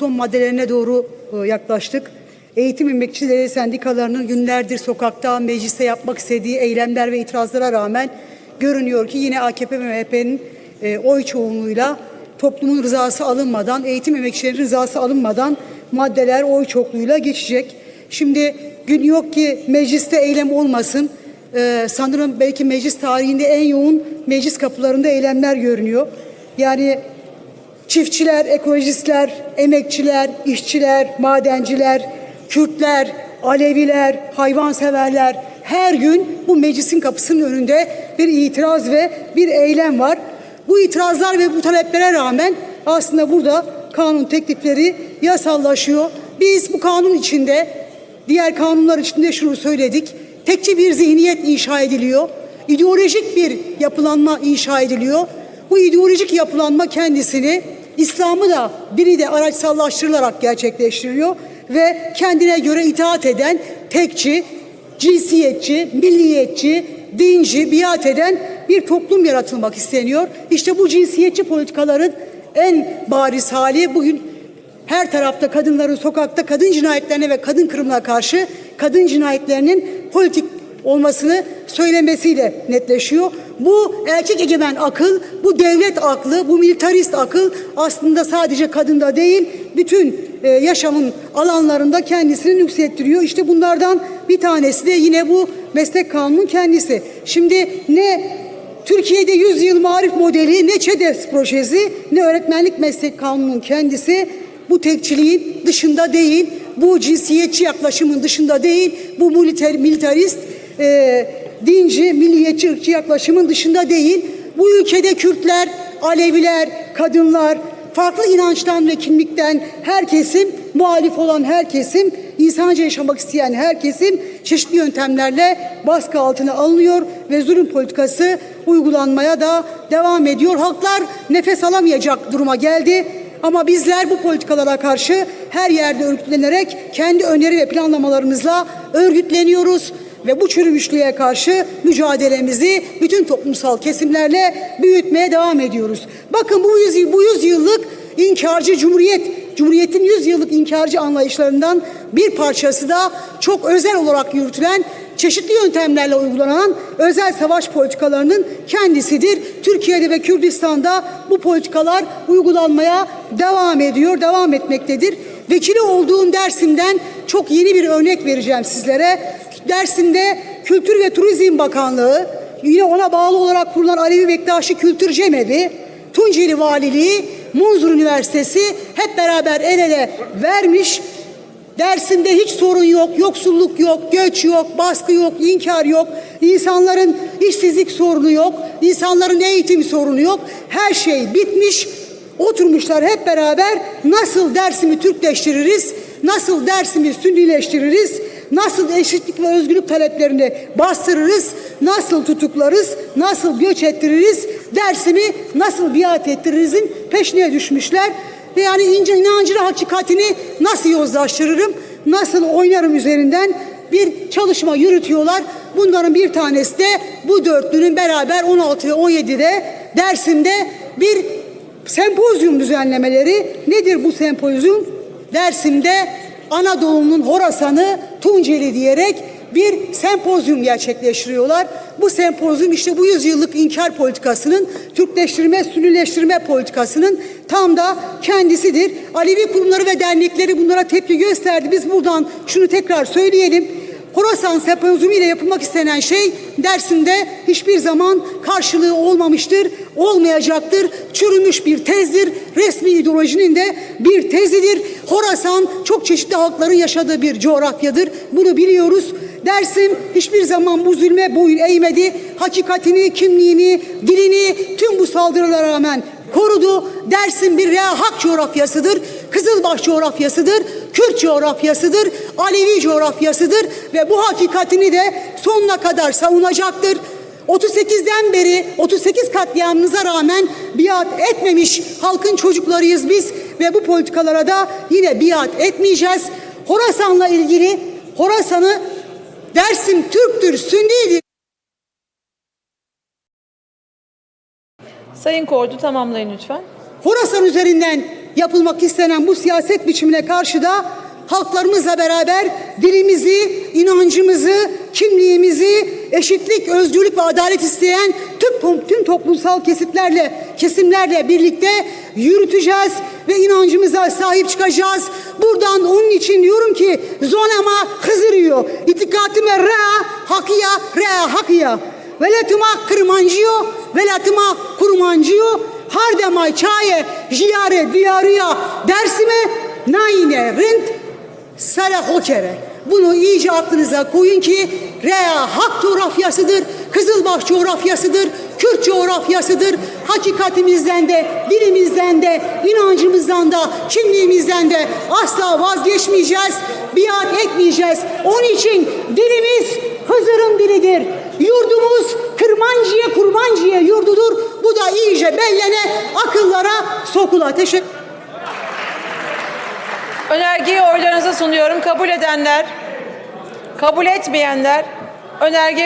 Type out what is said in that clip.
son maddelerine doğru e, yaklaştık. Eğitim emekçileri sendikalarının günlerdir sokakta, mecliste yapmak istediği eylemler ve itirazlara rağmen görünüyor ki yine AKP ve MHP'nin e, oy çoğunluğuyla toplumun rızası alınmadan, eğitim emekçilerinin rızası alınmadan maddeler oy çokluğuyla geçecek. Şimdi gün yok ki mecliste eylem olmasın. Ee, sanırım belki meclis tarihinde en yoğun meclis kapılarında eylemler görünüyor. Yani çiftçiler, ekolojistler, emekçiler, işçiler, madenciler, Kürtler, Aleviler, hayvanseverler her gün bu meclisin kapısının önünde bir itiraz ve bir eylem var. Bu itirazlar ve bu taleplere rağmen aslında burada kanun teklifleri yasallaşıyor. Biz bu kanun içinde, diğer kanunlar içinde şunu söyledik. Tekçi bir zihniyet inşa ediliyor. İdeolojik bir yapılanma inşa ediliyor. Bu ideolojik yapılanma kendisini İslam'ı da biri de araçsallaştırılarak gerçekleştiriyor ve kendine göre itaat eden tekçi, cinsiyetçi, milliyetçi, dinci, biat eden bir toplum yaratılmak isteniyor. İşte bu cinsiyetçi politikaların en bariz hali bugün her tarafta kadınların sokakta kadın cinayetlerine ve kadın kırımına karşı kadın cinayetlerinin politik olmasını söylemesiyle netleşiyor. Bu erkek egemen akıl, bu devlet aklı, bu militarist akıl aslında sadece kadında değil, bütün e, yaşamın alanlarında kendisini yükselttiriyor. İşte bunlardan bir tanesi de yine bu meslek kanunun kendisi. Şimdi ne Türkiye'de 100 yıl marif modeli, ne ÇEDES projesi, ne öğretmenlik meslek kanunun kendisi bu tekçiliğin dışında değil, bu cinsiyetçi yaklaşımın dışında değil, bu militer, militarist, e, dinci, milliyetçi, ırkçı yaklaşımın dışında değil. Bu ülkede Kürtler, Aleviler, kadınlar, farklı inançtan ve kimlikten her kesim, muhalif olan her kesim, insanca yaşamak isteyen her kesim çeşitli yöntemlerle baskı altına alınıyor ve zulüm politikası uygulanmaya da devam ediyor. Halklar nefes alamayacak duruma geldi. Ama bizler bu politikalara karşı her yerde örgütlenerek kendi öneri ve planlamalarımızla örgütleniyoruz ve bu çürümüşlüğe karşı mücadelemizi bütün toplumsal kesimlerle büyütmeye devam ediyoruz. Bakın bu yüz, bu yüzyıllık inkarcı cumhuriyet, cumhuriyetin yüz yıllık inkarcı anlayışlarından bir parçası da çok özel olarak yürütülen çeşitli yöntemlerle uygulanan özel savaş politikalarının kendisidir. Türkiye'de ve Kürdistan'da bu politikalar uygulanmaya devam ediyor, devam etmektedir. Vekili olduğum Dersim'den çok yeni bir örnek vereceğim sizlere. Dersim'de Kültür ve Turizm Bakanlığı, yine ona bağlı olarak kurulan Alevi Bektaşi Kültür Cemevi, Tunceli Valiliği, Munzur Üniversitesi hep beraber el ele vermiş Dersim'de hiç sorun yok, yoksulluk yok, göç yok, baskı yok, inkar yok. İnsanların işsizlik sorunu yok, insanların eğitim sorunu yok. Her şey bitmiş. Oturmuşlar hep beraber nasıl Dersim'i Türkleştiririz, nasıl Dersim'i Sünnileştiririz, nasıl eşitlik ve özgürlük taleplerini bastırırız, nasıl tutuklarız, nasıl göç ettiririz, Dersim'i nasıl biat ettiririzin peşine düşmüşler. Ve yani ince inancını hakikatini nasıl yozlaştırırım, nasıl oynarım üzerinden bir çalışma yürütüyorlar. Bunların bir tanesi de bu dörtlünün beraber 16 ve 17'de Dersim'de bir sempozyum düzenlemeleri. Nedir bu sempozyum? Dersim'de Anadolu'nun Horasan'ı Tunceli diyerek bir sempozyum gerçekleştiriyorlar. Bu sempozyum işte bu yüzyıllık inkar politikasının, Türkleştirme, Sünnileştirme politikasının tam da kendisidir. Alevi kurumları ve dernekleri bunlara tepki gösterdi. Biz buradan şunu tekrar söyleyelim. Horasan sempozyumu ile yapılmak istenen şey dersinde hiçbir zaman karşılığı olmamıştır, olmayacaktır. Çürümüş bir tezdir. Resmi ideolojinin de bir tezidir. Horasan çok çeşitli halkların yaşadığı bir coğrafyadır. Bunu biliyoruz. Dersim hiçbir zaman bu zulme boyun eğmedi. Hakikatini, kimliğini, dilini tüm bu saldırılara rağmen korudu. Dersim bir reahak coğrafyasıdır. Kızılbaş coğrafyasıdır. Kürt coğrafyasıdır. Alevi coğrafyasıdır. Ve bu hakikatini de sonuna kadar savunacaktır. 38'den beri 38 katliamımıza rağmen biat etmemiş halkın çocuklarıyız biz ve bu politikalara da yine biat etmeyeceğiz. Horasan'la ilgili Horasan'ı Dersim Türktür, Sünnidir. Sayın Kordu tamamlayın lütfen. Horasan üzerinden yapılmak istenen bu siyaset biçimine karşı da halklarımızla beraber dilimizi, inancımızı, kimliğimizi, eşitlik, özgürlük ve adalet isteyen tüm, tüm toplumsal kesitlerle, kesimlerle birlikte yürüteceğiz ve inancımıza sahip çıkacağız. Buradan onun için diyorum ki zonama hızırıyor. İtikatime rea, hakiya, rea, hakiya. Velatıma kırmancıyor, velatıma kurmancıyor. Hardemay çaye, jiyare, diyarıya, dersime, naine, rint, Sara Hokere. Bunu iyice aklınıza koyun ki Rea hak coğrafyasıdır, Kızılbaş coğrafyasıdır, Kürt coğrafyasıdır. Hakikatimizden de, dilimizden de, inancımızdan da, kimliğimizden de asla vazgeçmeyeceğiz, biat etmeyeceğiz. Onun için dilimiz Hızır'ın dilidir. Yurdumuz Kırmancıya Kurmancıya yurdudur. Bu da iyice bellene, akıllara sokula. Teşekkür Önergeyi oylarınıza sunuyorum. Kabul edenler, kabul etmeyenler önerge